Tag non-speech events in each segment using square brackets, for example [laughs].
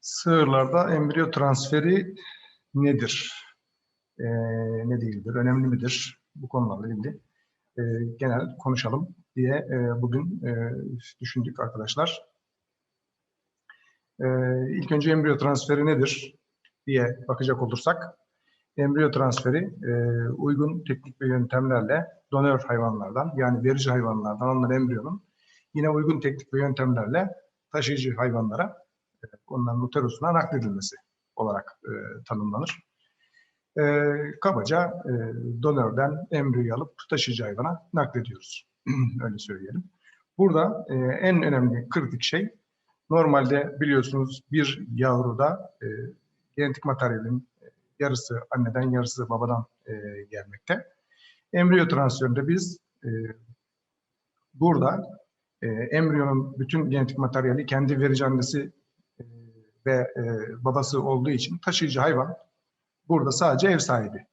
Sığırlarda embriyo transferi nedir? Ee, ne değildir? Önemli midir? Bu konularla ilgili e, genel konuşalım diye e, bugün e, düşündük arkadaşlar. E, ilk önce embriyo transferi nedir diye bakacak olursak, embriyo transferi e, uygun teknik ve yöntemlerle donör hayvanlardan yani verici hayvanlardan alınan embriyonun yine uygun teknik ve yöntemlerle taşıyıcı hayvanlara e, onların uterusuna nakledilmesi olarak e, tanımlanır. E, kabaca e, donörden embriyoyu alıp taşıyıcı hayvana naklediyoruz. [clears throat] Öyle söyleyelim. Burada e, en önemli kritik şey normalde biliyorsunuz bir yavruda e, genetik materyalin yarısı anneden yarısı babadan e, gelmekte. Embriyo transferinde biz e, burada e, embriyonun bütün genetik materyali kendi verici annesi e, ve e, babası olduğu için taşıyıcı hayvan burada sadece ev sahibi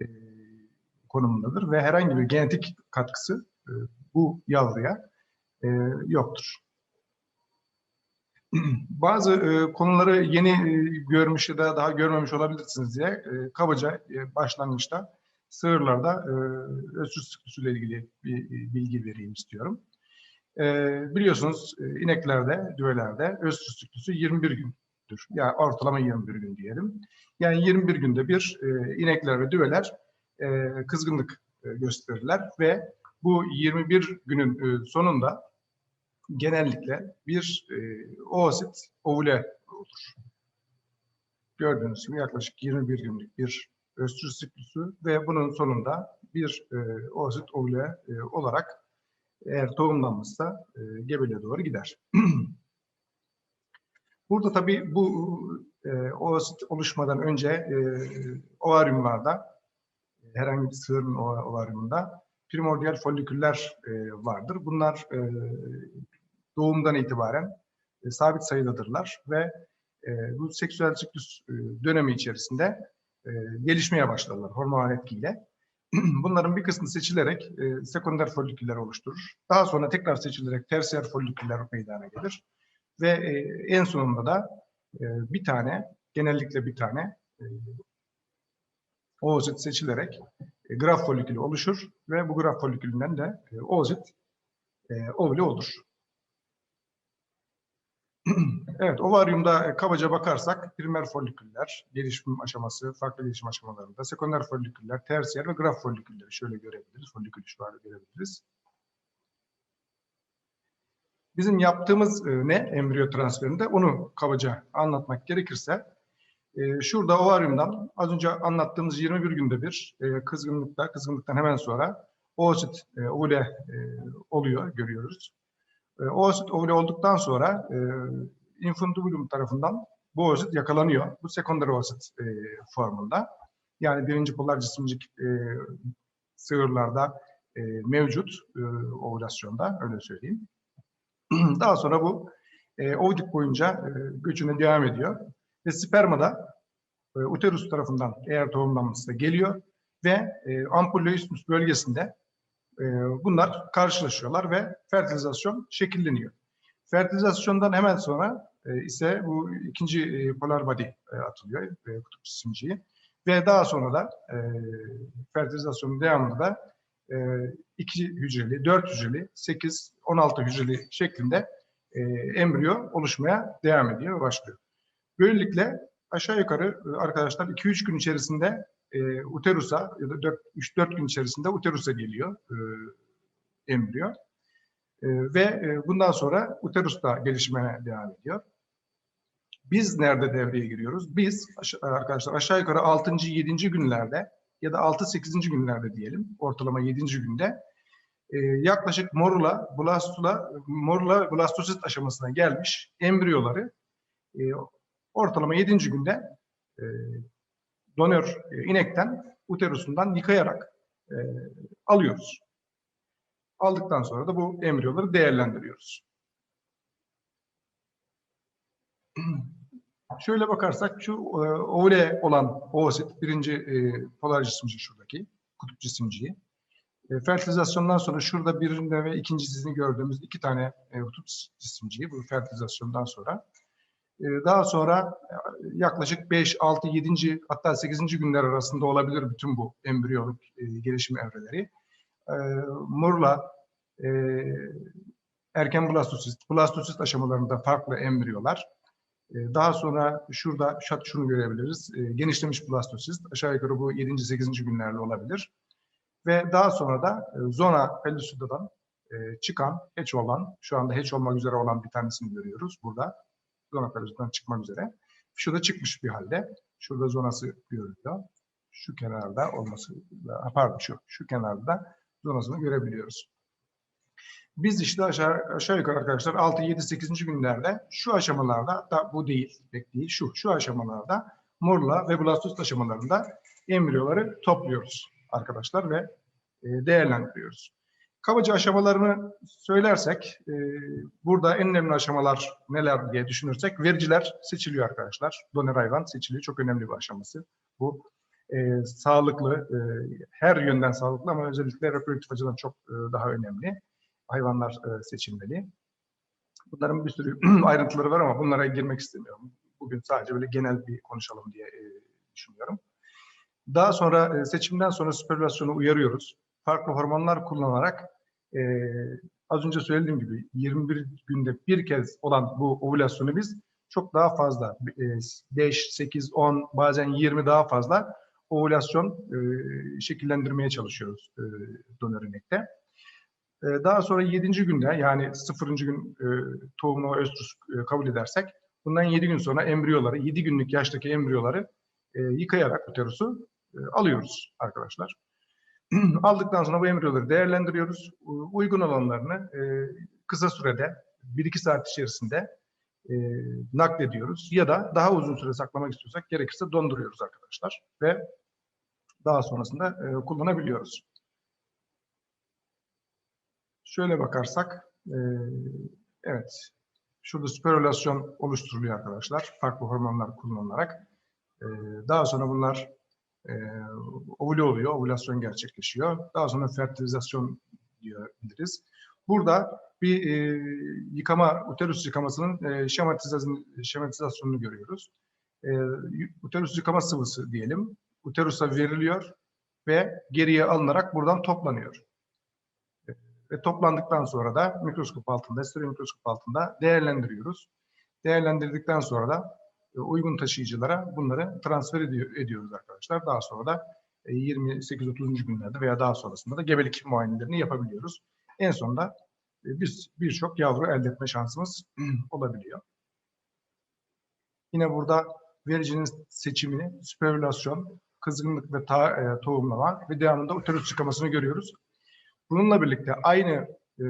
e, konumundadır ve herhangi bir genetik katkısı e, bu yavruya e, yoktur. [clears throat] Bazı e, konuları yeni e, görmüş ya da daha görmemiş olabilirsiniz diye e, kabaca e, başlangıçta sığırlarda e, özsüz sıklısı ilgili bir e, bilgi vereyim istiyorum. E, biliyorsunuz ineklerde, düvelerde öz süslüklüsü 21 gündür. Yani ortalama 21 gün diyelim. Yani 21 günde bir e, inekler ve düveler e, kızgınlık e, gösterirler ve bu 21 günün e, sonunda genellikle bir e, oosit ovule olur. Gördüğünüz gibi yaklaşık 21 günlük bir östrüs siklusu ve bunun sonunda bir e, oosit ovule e, olarak eğer tohumlanmışsa e, gebeliğe doğru gider. [clears throat] Burada tabii bu e, oosit oluşmadan önce e, ovaryumlarda herhangi bir sığırın ovaryumunda primordial foliküller e, vardır. Bunlar e, doğumdan itibaren e, sabit sayıdadırlar ve e, bu seksüel siklus e, dönemi içerisinde e, gelişmeye başlarlar hormonal etkiyle. [clears throat] Bunların bir kısmı seçilerek e, sekonder foliküller oluşturur. Daha sonra tekrar seçilerek tersiyer foliküller meydana gelir. Ve e, en sonunda da e, bir tane, genellikle bir tane e, oozit seçilerek e, graf folikülü oluşur ve bu graf folikülünden de e, oozit e, ovülü olur. [clears throat] evet, ovaryumda e, kabaca bakarsak primer foliküller, gelişim aşaması, farklı gelişim aşamalarında, sekonder foliküller, tersiyer ve graf folikülleri şöyle görebiliriz, folikül şöyle görebiliriz. Bizim yaptığımız e, ne embriyo transferinde onu kabaca anlatmak gerekirse e, şurada ovaryumdan az önce anlattığımız 21 günde bir kızgınlıkta, kızgınlıktan hemen sonra oosit ovule oluyor, görüyoruz. E, oosit ovule olduktan sonra e, infundibulum tarafından bu oosit yakalanıyor. Bu sekonder oosit e, formunda. Yani birinci polar cisimcik e, sığırlarda e, mevcut e, ovülasyonda, öyle söyleyeyim. [clears throat] Daha sonra bu e, ovidik boyunca e, göçüne devam ediyor. Ve sperma da e, uterus tarafından eğer tohumlanmışsa geliyor ve e, ampulloismus bölgesinde e, bunlar karşılaşıyorlar ve fertilizasyon şekilleniyor. Fertilizasyondan hemen sonra e, ise bu ikinci e, polar body e, atılıyor, kutup cisimciği. Ve daha sonra da e, fertilizasyonun devamında e, iki hücreli, dört hücreli, sekiz, on altı hücreli şeklinde e, embriyo oluşmaya devam ediyor başlıyor. Böylelikle aşağı yukarı arkadaşlar 2-3 gün içerisinde e, uterusa ya da 3-4 gün içerisinde uterusa geliyor e, embriyo. E, ve e, bundan sonra uterusta gelişmeye devam ediyor. Biz nerede devreye giriyoruz? Biz arkadaşlar aşağı yukarı 6. 7. günlerde ya da 6-8. günlerde diyelim ortalama 7. günde e, yaklaşık morula, blastula, morula blastosit aşamasına gelmiş embriyoları e, ortalama 7. günde e, donör e, inekten uterusundan yıkayarak e, alıyoruz. Aldıktan sonra da bu embriyoları değerlendiriyoruz. [clears throat] Şöyle bakarsak şu e, ovule olan oosit birinci e, polar cisimci şuradaki kutup cisimciği. E, fertilizasyondan sonra şurada birinde ve ikincisini gördüğümüz iki tane e, kutup cisimciği bu fertilizasyondan sonra daha sonra e, yaklaşık 5, 6, 7. hatta 8. günler arasında olabilir bütün bu embriyoluk e, gelişim evreleri. E, Murla, e, erken blastosist, blastosist aşamalarında farklı embriyolar. E, daha sonra şurada şunu görebiliriz. Genişlemiş blastosist aşağı yukarı bu 7. 8. günlerde olabilir. Ve daha sonra da zona pellucida'dan e, çıkan, hatch olan, şu anda hatch olmak üzere olan bir tanesini görüyoruz burada. Zona pellucida'dan çıkmak üzere. Şurada çıkmış bir halde. Şurada zonası görülüyor. Şu kenarda olması, pardon şu, şu kenarda zonasını görebiliyoruz. Biz işte aşağı, aşağı yukarı arkadaşlar 6, 7, 8. günlerde şu aşamalarda da bu değil, pek değil, şu, şu aşamalarda morla ve blastosit aşamalarında embriyoları topluyoruz arkadaşlar ve e, değerlendiriyoruz. Kabaca aşamalarını söylersek, e, burada en önemli aşamalar neler diye düşünürsek, vericiler seçiliyor arkadaşlar. Donör hayvan seçiliyor, çok önemli bir aşaması. Bu e, sağlıklı, e, her yönden sağlıklı ama özellikle reproduktif açıdan çok e, daha önemli hayvanlar e, seçilmeli. Bunların bir sürü [clears throat] ayrıntıları var ama bunlara girmek istemiyorum. Bugün sadece böyle genel bir konuşalım diye e, düşünüyorum. Daha sonra e, seçimden sonra süpervilasyonu uyarıyoruz. Farklı hormonlar kullanarak e, az önce söylediğim gibi 21 günde bir kez olan bu ovülasyonu biz çok daha fazla e, 5, 8, 10 bazen 20 daha fazla ovülasyon e, şekillendirmeye çalışıyoruz e, donör inekte. E, daha sonra 7. günde yani 0. gün e, tohumlu östrus e, kabul edersek bundan 7 gün sonra embriyoları, 7 günlük yaştaki embriyoları e, yıkayarak uterusu e, alıyoruz arkadaşlar. [clears throat] Aldıktan sonra bu embriyoları değerlendiriyoruz. Uygun olanlarını e, kısa sürede 1-2 saat içerisinde e, naklediyoruz. Ya da daha uzun süre saklamak istiyorsak gerekirse donduruyoruz arkadaşlar. Ve daha sonrasında e, kullanabiliyoruz. Şöyle bakarsak, e, evet, şurada sporülasyon oluşturuluyor arkadaşlar. Farklı hormonlar kullanılarak. Daha sonra bunlar e, ovüle oluyor, ovülasyon gerçekleşiyor. Daha sonra fertilizasyon diyebiliriz. Burada bir e, yıkama, uterus yıkamasının e, şematizasyonunu görüyoruz. E, uterus yıkama sıvısı diyelim. Uterusa veriliyor ve geriye alınarak buradan toplanıyor. Ve toplandıktan sonra da mikroskop altında, stereo mikroskop altında değerlendiriyoruz. Değerlendirdikten sonra da e, uygun taşıyıcılara bunları transfer ediyor, ediyoruz arkadaşlar. Daha sonra da 28-30. E, günlerde veya daha sonrasında da gebelik muayenelerini yapabiliyoruz. En sonunda e, biz birçok yavru elde etme şansımız [clears throat] olabiliyor. Yine burada vericinin seçimini, süperülasyon, kızgınlık ve ta, e, tohumlama ve devamında uterus çıkamasını görüyoruz. Bununla birlikte aynı e,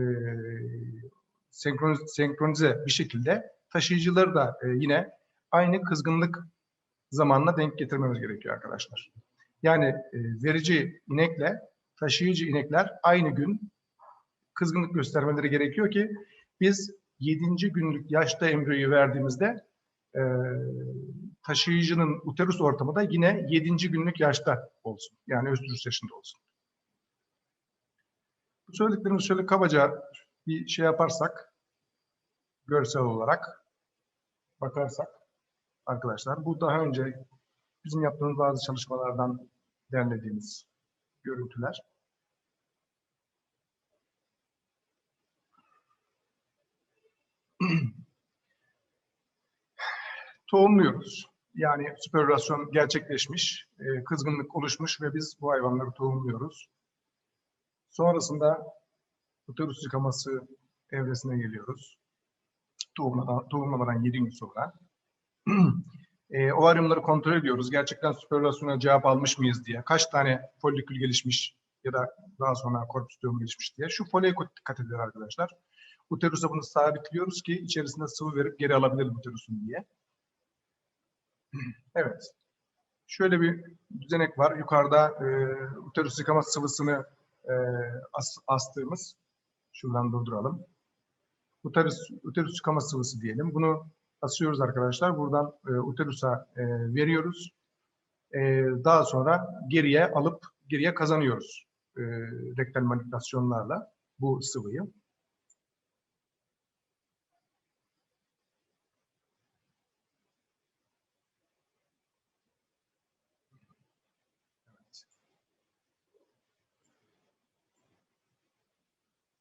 senkronize, senkronize bir şekilde taşıyıcıları da e, yine aynı kızgınlık zamanına denk getirmemiz gerekiyor arkadaşlar. Yani e, verici inekle taşıyıcı inekler aynı gün kızgınlık göstermeleri gerekiyor ki biz 7. günlük yaşta embriyoyu verdiğimizde e, taşıyıcının uterus ortamı da yine 7. günlük yaşta olsun. Yani östrüs yaşında olsun. Bu söylediklerimizi şöyle kabaca bir şey yaparsak, görsel olarak bakarsak arkadaşlar, bu daha önce bizim yaptığımız bazı çalışmalardan derlediğimiz görüntüler. [clears throat] Tohumluyoruz. Yani süperasyon gerçekleşmiş, e, kızgınlık oluşmuş ve biz bu hayvanları tohumluyoruz. Sonrasında uterus yıkaması evresine geliyoruz. Tohumlamadan, tohumlamadan 7 gün sonra. [clears throat] e, ovaryumları kontrol ediyoruz. Gerçekten süperlasyona cevap almış mıyız diye. Kaç tane folikül gelişmiş ya da daha sonra korpüstiyum gelişmiş diye. Şu foliye dikkat edin arkadaşlar. Uterusa bunu sabitliyoruz ki içerisinde sıvı verip geri alabilirim uterusun diye. [clears throat] Evet. Şöyle bir düzenek var. Yukarıda e, uterus yıkama sıvısını e, as, astığımız, şuradan durduralım. Uterus, uterus çıkama sıvısı diyelim. Bunu asıyoruz arkadaşlar. Buradan e, uterusa e, veriyoruz. E, daha sonra geriye alıp geriye kazanıyoruz e, rektal manipülasyonlarla bu sıvıyı.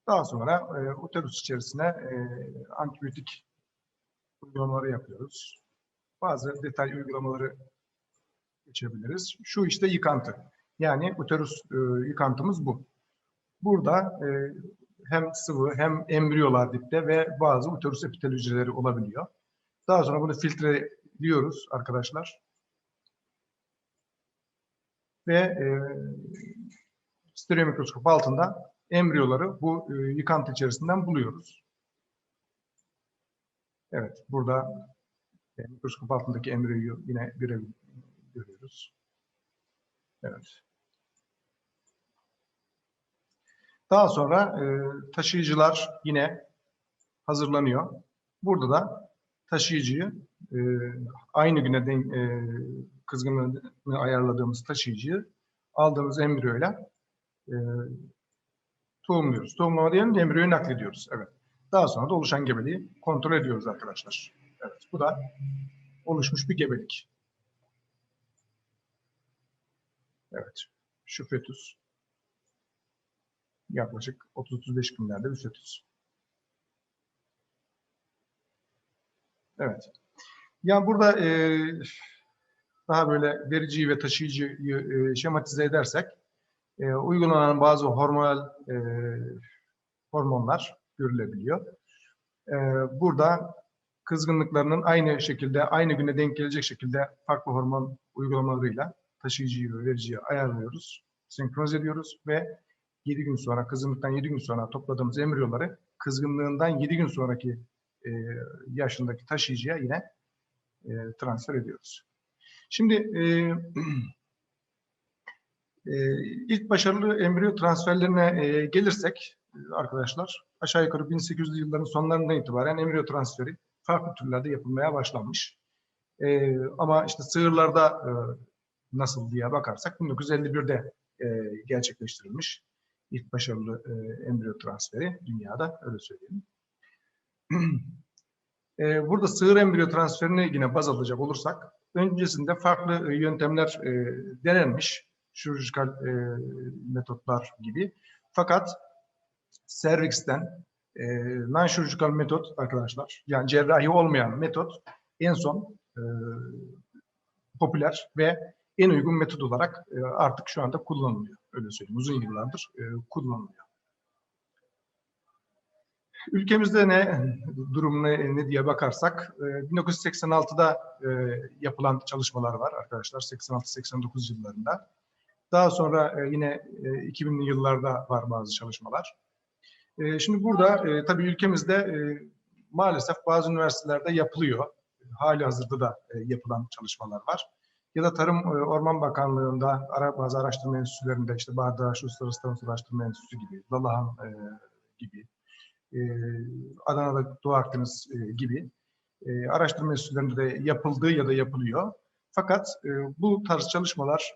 Daha sonra e, uterus içerisine e, antibiyotik uygulamaları yapıyoruz. Bazı detay uygulamaları geçebiliriz. Şu işte yıkantı. Yani uterus e, yıkantımız bu. Burada e, hem sıvı hem embriyolar dipte ve bazı uterus epitel hücreleri olabiliyor. Daha sonra bunu filtreliyoruz arkadaşlar. Ve e, stereo mikroskop altında embriyoları bu e, yıkantı içerisinden buluyoruz. Evet, burada e, mikroskop altındaki embriyoyu yine birebir görüyoruz. Evet. Daha sonra e, taşıyıcılar yine hazırlanıyor. Burada da taşıyıcıyı e, aynı güne denk, e, kızgınlığını ayarladığımız taşıyıcıyı aldığımız embriyoyla e, tohumluyoruz. Tohumlama diyelim de embriyoyu naklediyoruz. Evet. Daha sonra da oluşan gebeliği kontrol ediyoruz arkadaşlar. Evet. Bu da oluşmuş bir gebelik. Evet. Şu fetüs. Yaklaşık 30-35 günlerde bir fetüs. Evet. Yani burada e, daha böyle vericiyi ve taşıyıcıyı e, şematize edersek e, uygulanan bazı hormonal e, hormonlar görülebiliyor. E, burada kızgınlıklarının aynı şekilde, aynı güne denk gelecek şekilde farklı hormon uygulamalarıyla taşıyıcıyı ve vericiyi ayarlıyoruz, senkronize ediyoruz ve 7 gün sonra, kızgınlıktan 7 gün sonra topladığımız embriyoları kızgınlığından 7 gün sonraki e, yaşındaki taşıyıcıya yine e, transfer ediyoruz. Şimdi e, [clears throat] e, ilk başarılı embriyo transferlerine e, gelirsek arkadaşlar aşağı yukarı 1800'lü yılların sonlarından itibaren embriyo transferi farklı türlerde yapılmaya başlanmış. E, ama işte sığırlarda e, nasıl diye bakarsak 1951'de e, gerçekleştirilmiş ilk başarılı e, embriyo transferi dünyada öyle söyleyelim. [clears throat] e, burada sığır embriyo transferini yine baz alacak olursak öncesinde farklı e, yöntemler e, denenmiş. Chirurgical e, metotlar gibi. Fakat servisten e, non-chirurgical metot arkadaşlar yani cerrahi olmayan metot en son e, popüler ve en uygun metot olarak e, artık şu anda kullanılıyor. Öyle söyleyeyim. Uzun yıllardır e, kullanılıyor. Ülkemizde ne durum ne, diye bakarsak 1986'da e, yapılan çalışmalar var arkadaşlar 86-89 yıllarında. Daha sonra e, yine 2000'li yıllarda var bazı çalışmalar. Şimdi burada tabii ülkemizde maalesef bazı üniversitelerde yapılıyor. Hali hazırda da yapılan çalışmalar var. Ya da Tarım Orman Bakanlığı'nda bazı araştırma enstitülerinde işte Bağdaş Uluslararası Tarım Araştırma Enstitüsü gibi, Dalahan gibi e, Adana'da Doğu Akdeniz e, gibi e, araştırma enstitülerinde de yapıldığı ya da yapılıyor. Fakat bu tarz çalışmalar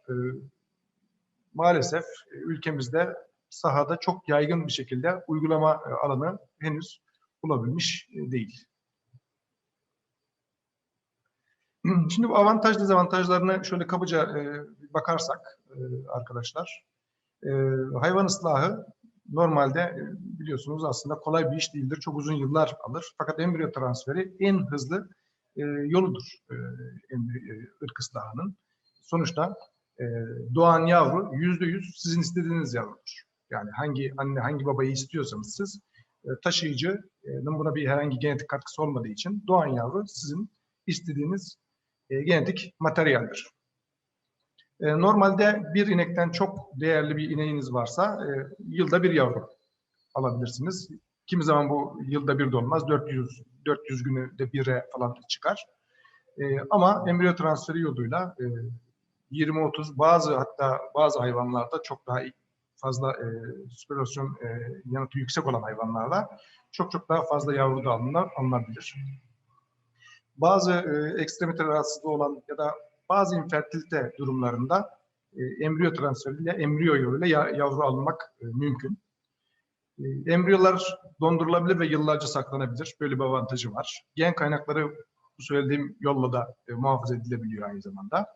maalesef ülkemizde sahada çok yaygın bir şekilde uygulama alanı henüz bulabilmiş değil. [clears throat] Şimdi bu avantaj dezavantajlarını şöyle kabaca bakarsak arkadaşlar, hayvan ıslahı normalde e, biliyorsunuz aslında kolay bir iş değildir. Çok uzun yıllar alır. Fakat embriyo transferi en hızlı e, yoludur e, e, ırk ıslahının. Sonuçta e, doğan yavru yüzde yüz sizin istediğiniz yavrudur. Yani hangi anne hangi babayı istiyorsanız siz e, taşıyıcının buna bir herhangi genetik katkısı olmadığı için doğan yavru sizin istediğiniz e, genetik materyaldir. E, normalde bir inekten çok değerli bir ineğiniz varsa e, yılda bir yavru alabilirsiniz. Kimi zaman bu yılda bir de olmaz. 400 400 günü de bire falan çıkar. E, ama embriyo transferi yoluyla e, 20-30 bazı hatta bazı hayvanlarda çok daha fazla e, spirasyon e, yanıtı yüksek olan hayvanlarda çok çok daha fazla yavru da alınır, alınabilir. Bazı e, ekstremite rahatsızlığı olan ya da bazı infertilite durumlarında e, embriyo transferiyle, embriyo yoluyla yavru almak e, mümkün. E, embriyolar dondurulabilir ve yıllarca saklanabilir. Böyle bir avantajı var. Gen kaynakları bu söylediğim yolla da e, muhafaza edilebiliyor aynı zamanda.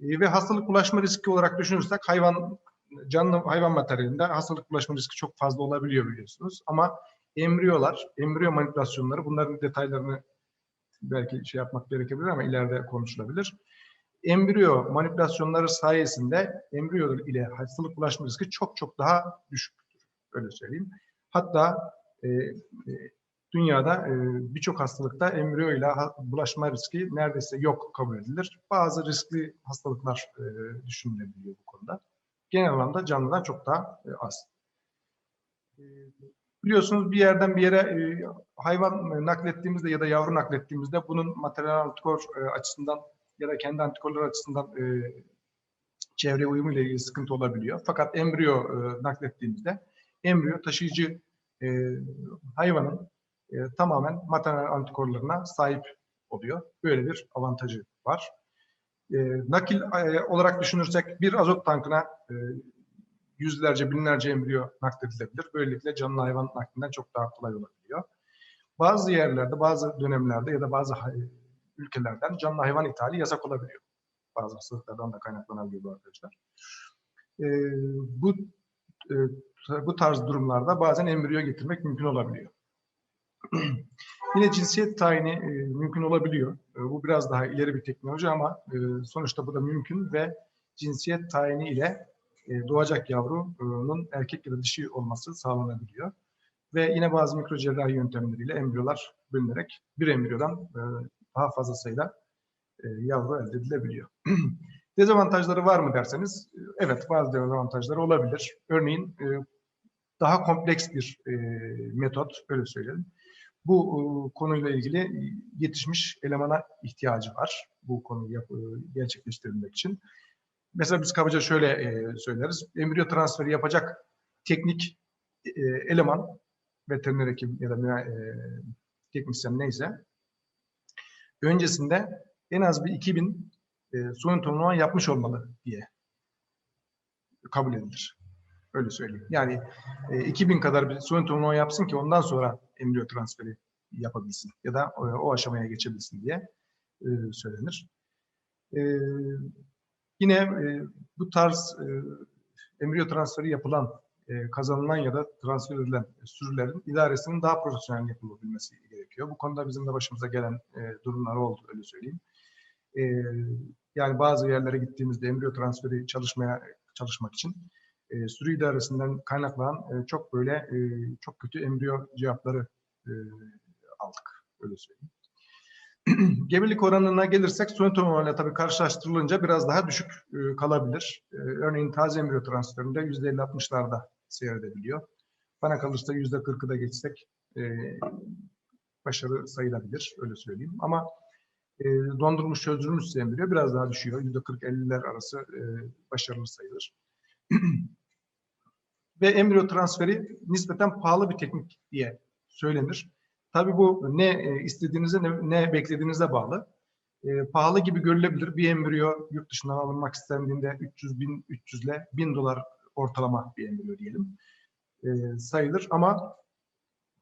E, ve hastalık bulaşma riski olarak düşünürsek hayvan canlı hayvan materyalinde hastalık bulaşma riski çok fazla olabiliyor biliyorsunuz. Ama embriyolar, embriyo manipülasyonları bunların detaylarını belki şey yapmak gerekebilir ama ileride konuşulabilir. Embriyo manipülasyonları sayesinde embriyo ile hastalık bulaşma riski çok çok daha düşüktür. Öyle söyleyeyim. Hatta e, e, dünyada e, birçok hastalıkta embriyo ile bulaşma riski neredeyse yok kabul edilir. Bazı riskli hastalıklar e, düşünülebiliyor bu konuda. Genel anlamda canlıdan çok daha e, az. E, biliyorsunuz bir yerden bir yere e, hayvan naklettiğimizde ya da yavru naklettiğimizde bunun materyal antikor açısından ya da kendi antikorlar açısından çevre uyumu ile ilgili sıkıntı olabiliyor. Fakat embriyo naklettiğimizde embriyo taşıyıcı hayvanın tamamen materyal antikorlarına sahip oluyor. Böyle bir avantajı var. E, nakil e, olarak düşünürsek bir azot tankına e, yüzlerce, binlerce embriyo nakledilebilir. Böylelikle canlı hayvan naklinden çok daha kolay olabiliyor. Bazı yerlerde, bazı dönemlerde ya da bazı hay- ülkelerden canlı hayvan ithali yasak olabiliyor. Bazı hastalıklardan da kaynaklanabiliyor bu arkadaşlar. E, bu e, bu tarz durumlarda bazen embriyo getirmek mümkün olabiliyor. [clears throat] Yine cinsiyet tayini e, mümkün olabiliyor. E, bu biraz daha ileri bir teknoloji ama e, sonuçta bu da mümkün ve cinsiyet tayini ile e, doğacak yavrunun erkek ya da dişi olması sağlanabiliyor. Ve yine bazı mikrocerrahi yöntemleriyle embriyolar bölünerek bir embriyodan e, daha fazla sayıda e, yavru elde edilebiliyor. [clears throat] Dezavantajları var mı derseniz, e, evet bazı dezavantajları olabilir. Örneğin e, daha kompleks bir e, metot, öyle söyleyelim. Bu e, konuyla ilgili yetişmiş elemana ihtiyacı var bu konuyu yap, e, gerçekleştirebilmek için. Mesela biz kabaca şöyle e, söyleriz. Embriyo transferi yapacak teknik e, eleman, veteriner hekim ya da e, teknisyen neyse, öncesinde en az bir 2000 e, soyun turnuva yapmış olmalı diye kabul edilir. Öyle söyleyeyim. Yani e, 2000 kadar bir soyun turnuva yapsın ki ondan sonra embriyo transferi yapabilsin ya da o, o aşamaya geçebilsin diye e, söylenir. E, yine e, bu tarz e, embriyo transferi yapılan, e, kazanılan ya da transfer edilen sürülerin idaresinin daha profesyonel yapılabilmesi gerekiyor. Bu konuda bizim de başımıza gelen e, durumlar oldu öyle söyleyeyim. E, yani bazı yerlere gittiğimizde embriyo transferi çalışmaya çalışmak için e, sürü idaresinden kaynaklanan e, çok böyle e, çok kötü embriyo cevapları e, aldık. Öyle söyleyeyim. [clears throat] Gebelik oranına gelirsek soyun ile tabii karşılaştırılınca biraz daha düşük e, kalabilir. E, örneğin taze embriyo transferinde %50-60'larda seyredebiliyor. Bana kalırsa %40'ı da geçsek e, başarı sayılabilir. Öyle söyleyeyim. Ama e, dondurulmuş çözdürülmüş embriyo biraz daha düşüyor. %40-50'ler arası e, başarılı sayılır. [clears throat] Ve embriyo transferi nispeten pahalı bir teknik diye söylenir. Tabii bu ne e, istediğinize ne, ne beklediğinize bağlı. E, pahalı gibi görülebilir. Bir embriyo yurt dışından alınmak istendiğinde 300 bin 300 ile 1000 dolar ortalama bir embriyo diyelim e, sayılır. Ama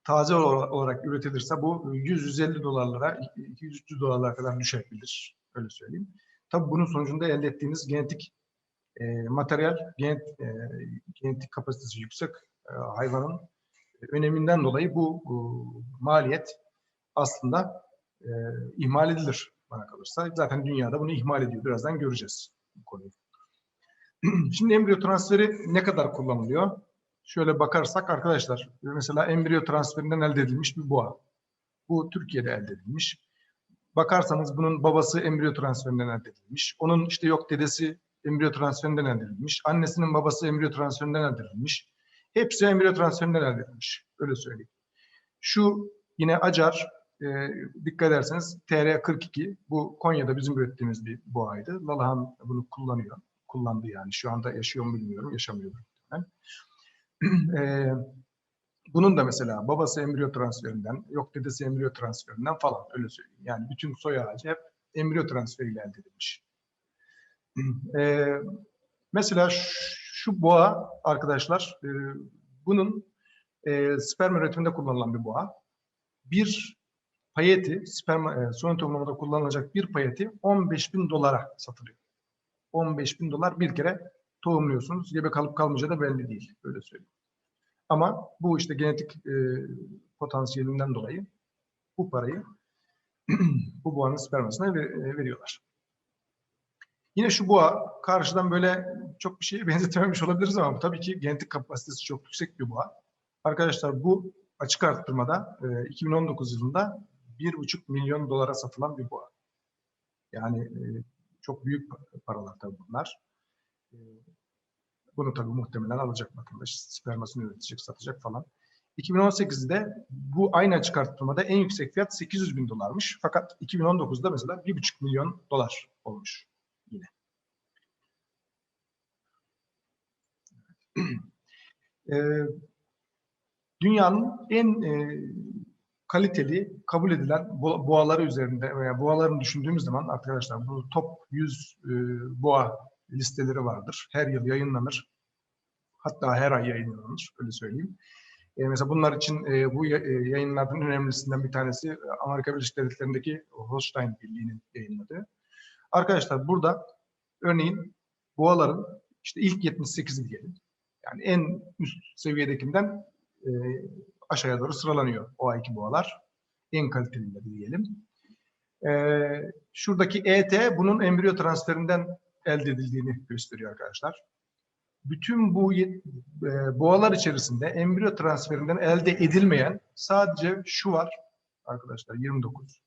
taze olarak üretilirse bu 100-150 dolarlara, 200-300 dolarlara kadar düşebilir. Öyle söyleyeyim. Tabii bunun sonucunda elde ettiğiniz genetik e, materyal, genet, e, genetik kapasitesi yüksek e, hayvanın öneminden dolayı bu, bu maliyet aslında e, ihmal edilir bana kalırsa. Zaten dünyada bunu ihmal ediyor. Birazdan göreceğiz bu konuyu. [clears throat] Şimdi embriyo transferi ne kadar kullanılıyor? Şöyle bakarsak arkadaşlar mesela embriyo transferinden elde edilmiş bir boğa. Bu Türkiye'de elde edilmiş. Bakarsanız bunun babası embriyo transferinden elde edilmiş. Onun işte yok dedesi embriyo transferinden elde edilmiş. Annesinin babası embriyo transferinden elde edilmiş. Hepsi embriyo transferinden elde edilmiş. Öyle söyleyeyim. Şu yine Acar, e, dikkat ederseniz TR42, bu Konya'da bizim ürettiğimiz bir boğaydı. Lalahan bunu kullanıyor. Kullandı yani. Şu anda yaşıyor mu bilmiyorum, yaşamıyor. [clears throat] e, bunun da mesela babası embriyo transferinden, yok dedesi embriyo transferinden falan öyle söyleyeyim. Yani bütün soy ağacı hep embriyo transferiyle elde edilmiş. E, mesela şu boğa arkadaşlar, e, bunun e, sperm üretiminde kullanılan bir boğa. Bir payeti, sperm, e, soyun tohumlamada kullanılacak bir payeti 15 bin dolara satılıyor. 15 bin dolar bir kere tohumluyorsunuz. Gebe kalıp kalmayacağı da belli değil. Öyle söyleyeyim. Ama bu işte genetik e, potansiyelinden dolayı bu parayı [clears throat] bu boğanın spermasına ver- e, veriyorlar. Yine şu boğa karşıdan böyle çok bir şeye [laughs] benzetememiş olabiliriz ama tabii ki genetik kapasitesi çok yüksek bir boğa. Arkadaşlar bu açık arttırmada e, 2019 yılında 1,5 milyon dolara satılan bir boğa. Yani e, çok büyük pa- paralar tabii bunlar. E, bunu tabii muhtemelen alacak vatandaş. Spermasını üretecek, satacak falan. 2018'de bu aynı açık arttırmada en yüksek fiyat 800 bin dolarmış. Fakat 2019'da mesela 1,5 milyon dolar olmuş yine. [clears throat] Ee, dünyanın en e, kaliteli, kabul edilen bo- boğaları üzerinde veya boğalarını düşündüğümüz zaman arkadaşlar bu top 100 e, boğa listeleri vardır. Her yıl yayınlanır. Hatta her ay yayınlanır, öyle söyleyeyim. E, mesela bunlar için e, bu e, yayınlardan önemlisinden bir tanesi e, Amerika Birleşik Devletleri'ndeki Holstein Birliği'nin yayınladığı. Arkadaşlar burada örneğin boğaların işte ilk 78'i diyelim. Yani en üst seviyedekinden e, aşağıya doğru sıralanıyor o ayki boğalar. En kalitelileri diyelim. E, şuradaki ET bunun embriyo transferinden elde edildiğini gösteriyor arkadaşlar. Bütün bu e, boğalar içerisinde embriyo transferinden elde edilmeyen sadece şu var arkadaşlar 29.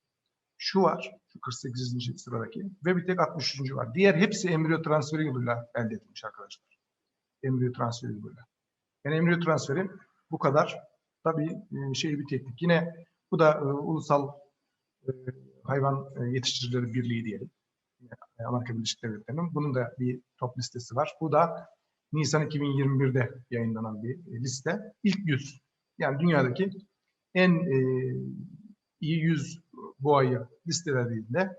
Şu var, şu 48. sıradaki ve bir tek 63. var. Diğer hepsi embriyo transferi yoluyla elde edilmiş arkadaşlar. Embriyo transferi yoluyla. Yani embriyo transferi bu kadar tabii e, şey bir teknik. Yine bu da e, ulusal e, hayvan e, yetiştiricileri birliği diyelim. Yine Amerika Birleşik Devletleri'nin. Bunun da bir top listesi var. Bu da Nisan 2021'de yayınlanan bir e, liste. İlk 100. Yani dünyadaki en e, iyi 100 boğayı listelediğinde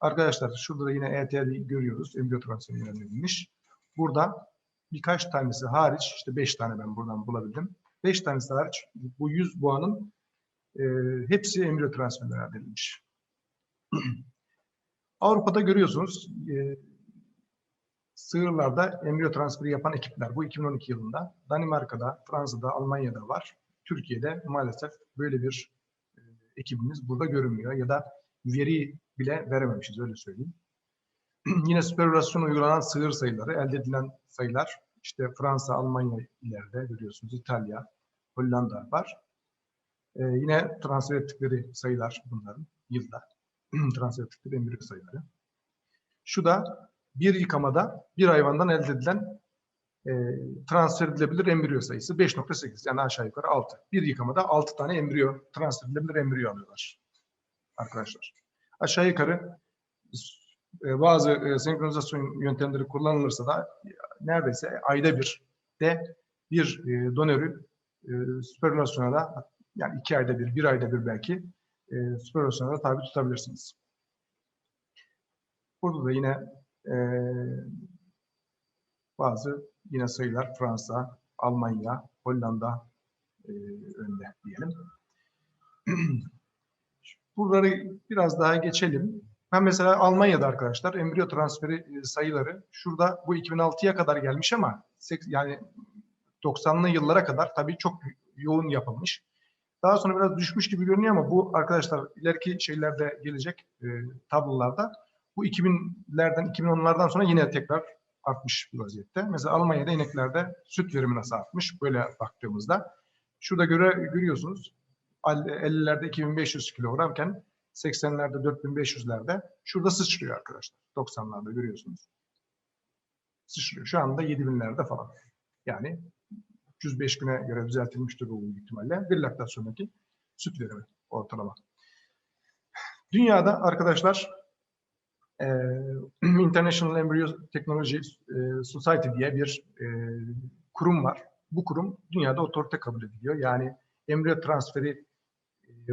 arkadaşlar şurada da yine ETL'yi görüyoruz. Embriyo transferi yönlendirilmiş. Burada birkaç tanesi hariç işte 5 tane ben buradan bulabildim. 5 tanesi hariç bu 100 boğanın e, hepsi embriyo transferinden elde edilmiş. [clears throat] Avrupa'da görüyorsunuz e, sığırlarda embriyo transferi yapan ekipler bu 2012 yılında Danimarka'da, Fransa'da, Almanya'da var. Türkiye'de maalesef böyle bir e, ekibimiz burada görünmüyor ya da veri bile verememişiz öyle söyleyeyim. [clears throat] Yine süpervizasyon uygulanan sığır sayıları, elde edilen sayılar işte Fransa, Almanya ileride görüyorsunuz, İtalya, Hollanda var. Ee, yine transfer ettikleri sayılar bunların yılda. [clears throat] transfer ettikleri embriyo sayıları. Şu da bir yıkamada bir hayvandan elde edilen e, transfer edilebilir embriyo sayısı 5.8 yani aşağı yukarı 6. Bir yıkamada 6 tane embriyo transfer edilebilir embriyo alıyorlar arkadaşlar. Aşağı yukarı e, bazı e, senkronizasyon yöntemleri kullanılırsa da e, neredeyse ayda bir de bir e, donörü e, da yani iki ayda bir, bir ayda bir belki e, da tabi tutabilirsiniz. Burada da yine bazı yine sayılar Fransa, Almanya, Hollanda önde diyelim. [clears throat] Buraları biraz daha geçelim. Ben mesela Almanya'da arkadaşlar embriyo transferi e, sayıları şurada bu 2006'ya kadar gelmiş ama yani 90'lı yıllara kadar tabii çok yoğun yapılmış. Daha sonra biraz düşmüş gibi görünüyor ama bu arkadaşlar ileriki şeylerde gelecek e, tablolarda bu 2000'lerden 2010'lardan sonra yine tekrar artmış bir vaziyette. Mesela Almanya'da ineklerde süt verimi nasıl artmış böyle baktığımızda. Şurada göre, görüyorsunuz 50'lerde 2500 kilogramken 80'lerde 4500'lerde şurada sıçrıyor arkadaşlar. 90'larda görüyorsunuz. Sıçrıyor. Şu anda 7000'lerde falan. Yani 305 güne göre düzeltilmiştir bu ihtimalle. Bir laktasyondaki süt verimi ortalama. Dünyada arkadaşlar e, [clears throat] International Embryo Technology e, Society diye bir e, kurum var. Bu kurum dünyada otorite kabul ediliyor. Yani embriyo transferi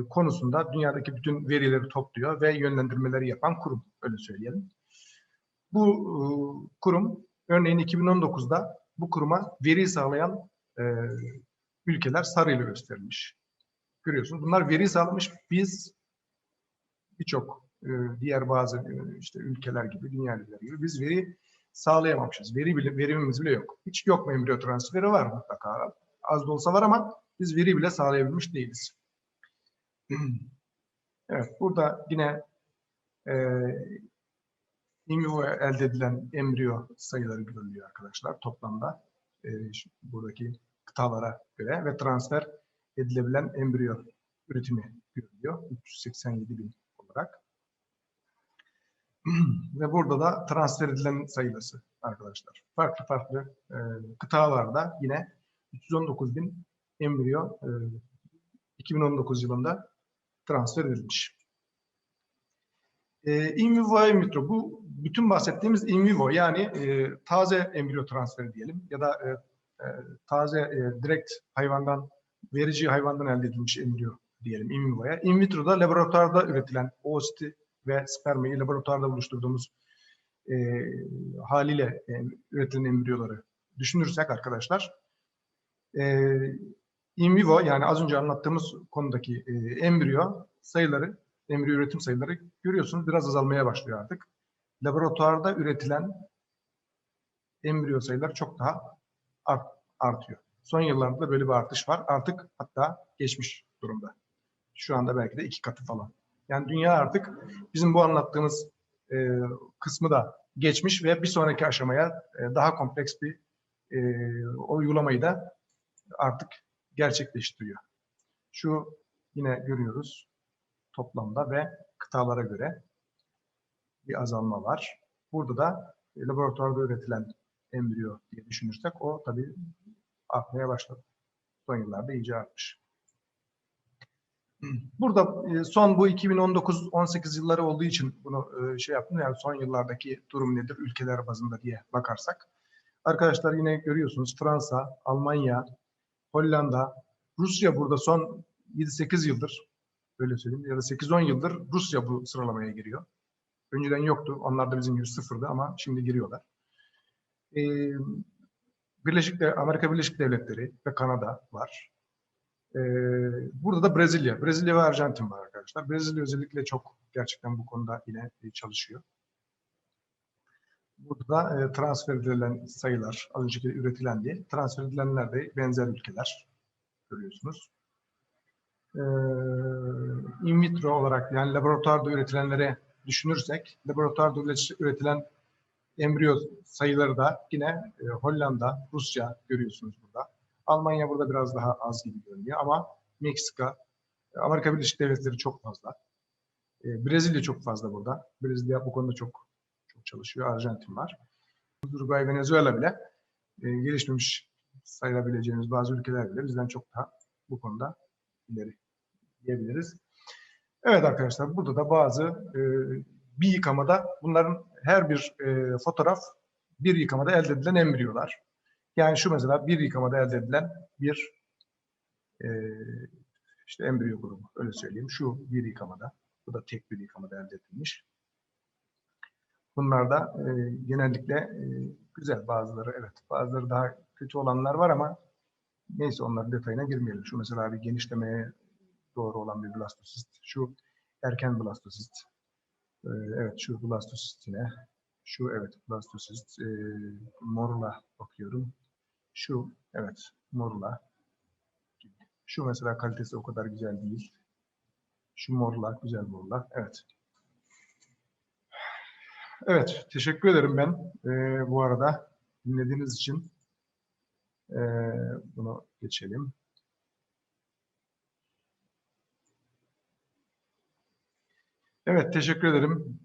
konusunda dünyadaki bütün verileri topluyor ve yönlendirmeleri yapan kurum. Öyle söyleyelim. Bu e, kurum örneğin 2019'da bu kuruma veri sağlayan e, ülkeler sarıyla gösterilmiş. Görüyorsunuz. Bunlar veri sağlamış. Biz birçok e, diğer bazı e, işte ülkeler gibi, dünya ülkeleri gibi biz veri sağlayamamışız. Veri bile, verimimiz bile yok. Hiç yok mu embriyo transferi var mutlaka. Az da olsa var ama biz veri bile sağlayabilmiş değiliz. [clears throat] Evet, burada yine e, vivo elde edilen embriyo sayıları görülüyor arkadaşlar toplamda. E, buradaki kıtalara göre ve transfer edilebilen embriyo üretimi görülüyor. 387 bin olarak. [clears throat] ve burada da transfer edilen sayısı arkadaşlar. Farklı farklı e, kıtalarda yine 319 bin embriyo e, 2019 yılında transfer edilmiş. E, in vivo in vitro bu bütün bahsettiğimiz in vivo yani e, taze embriyo transferi diyelim ya da e, e, taze e, direkt hayvandan verici hayvandan elde edilmiş embriyo diyelim in vivo'ya. In vitro'da laboratuvarda üretilen oositi ve spermayı laboratuvarda oluşturduğumuz e, haliyle e, üretilen embriyoları düşünürsek arkadaşlar e, in vivo yani az önce anlattığımız konudaki e, embriyo sayıları, embriyo üretim sayıları görüyorsunuz biraz azalmaya başlıyor artık. Laboratuvarda üretilen embriyo sayıları çok daha art, artıyor. Son yıllarda böyle bir artış var. Artık hatta geçmiş durumda. Şu anda belki de iki katı falan. Yani dünya artık bizim bu anlattığımız e, kısmı da geçmiş ve bir sonraki aşamaya e, daha kompleks bir e, uygulamayı da artık gerçekleştiriyor. Şu yine görüyoruz toplamda ve kıtalara göre bir azalma var. Burada da laboratuvarda üretilen embriyo diye düşünürsek o tabii artmaya başladı. Son yıllarda iyice artmış. Burada e, son bu 2019-18 yılları olduğu için bunu e, şey yaptım. Yani son yıllardaki durum nedir ülkeler bazında diye bakarsak. Arkadaşlar yine görüyorsunuz Fransa, Almanya, Hollanda, Rusya burada son 7-8 yıldır öyle söyleyeyim ya da 8-10 yıldır Rusya bu sıralamaya giriyor. Önceden yoktu. Onlar da bizim gibi sıfırdı ama şimdi giriyorlar. Ee, Birleşik De- Amerika Birleşik Devletleri ve Kanada var. Ee, burada da Brezilya. Brezilya ve Arjantin var arkadaşlar. Brezilya özellikle çok gerçekten bu konuda yine e, çalışıyor. Burada da e, transfer edilen sayılar, az önceki üretilen diye, transfer edilenler de benzer ülkeler görüyorsunuz. Ee, in vitro olarak yani laboratuvarda üretilenlere düşünürsek, laboratuvarda üret- üretilen embriyo sayıları da yine e, Hollanda, Rusya görüyorsunuz burada. Almanya burada biraz daha az gibi görünüyor ama Meksika, e, Amerika Birleşik Devletleri çok fazla. E, Brezilya çok fazla burada. Brezilya bu konuda çok çalışıyor. Arjantin var. Uruguay, Venezuela bile e, gelişmemiş sayılabileceğimiz bazı ülkeler bile bizden çok daha bu konuda ileri diyebiliriz. Evet arkadaşlar burada da bazı e, bir yıkamada bunların her bir e, fotoğraf bir yıkamada elde edilen embriyolar. Yani şu mesela bir yıkamada elde edilen bir e, işte embriyo grubu öyle söyleyeyim. Şu bir yıkamada. Bu da tek bir yıkamada elde edilmiş. Bunlar da e, genellikle e, güzel bazıları evet. Bazıları daha kötü olanlar var ama neyse onların detayına girmeyelim. Şu mesela bir genişlemeye doğru olan bir blastosist. Şu erken blastosist. Ee, evet şu blastosistine. Şu evet blastosist. Ee, morula bakıyorum. Şu evet morula. Şu mesela kalitesi o kadar güzel değil. Şu morla, güzel morla. Evet. Evet, teşekkür ederim ben ee, bu arada dinlediğiniz için. Ee, bunu geçelim. Evet, teşekkür ederim.